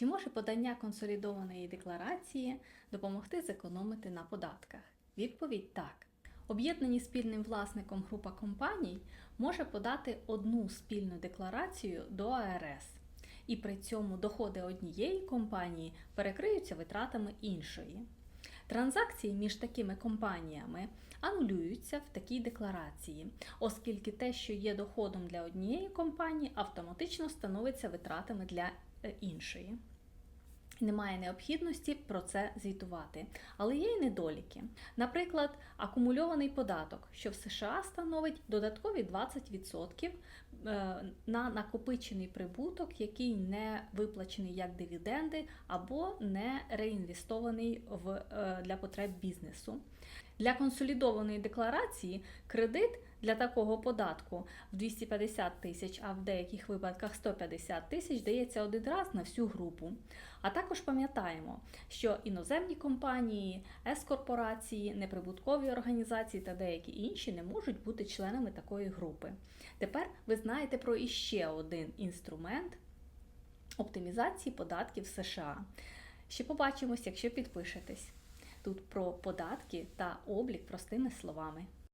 Чи може подання консолідованої декларації допомогти зекономити на податках? Відповідь так. Об'єднані спільним власником група компаній може подати одну спільну декларацію до АРС, і при цьому доходи однієї компанії перекриються витратами іншої. Транзакції між такими компаніями анулюються в такій декларації, оскільки те, що є доходом для однієї компанії, автоматично становиться витратами для е, іншої. Немає необхідності про це звітувати, але є й недоліки. Наприклад, акумульований податок, що в США становить додаткові 20% е, на накопичений прибуток, який не виплачений як дивіденди або не реінвестований в, е, для потреб бізнесу. Для консолідованої декларації кредит для такого податку в 250 тисяч, а в деяких випадках 150 тисяч дається один раз на всю групу. А також пам'ятаємо, що іноземні компанії, С-корпорації, неприбуткові організації та деякі інші не можуть бути членами такої групи. Тепер ви знаєте про іще один інструмент оптимізації податків США. Ще побачимось, якщо підпишетесь. Тут про податки та облік простими словами.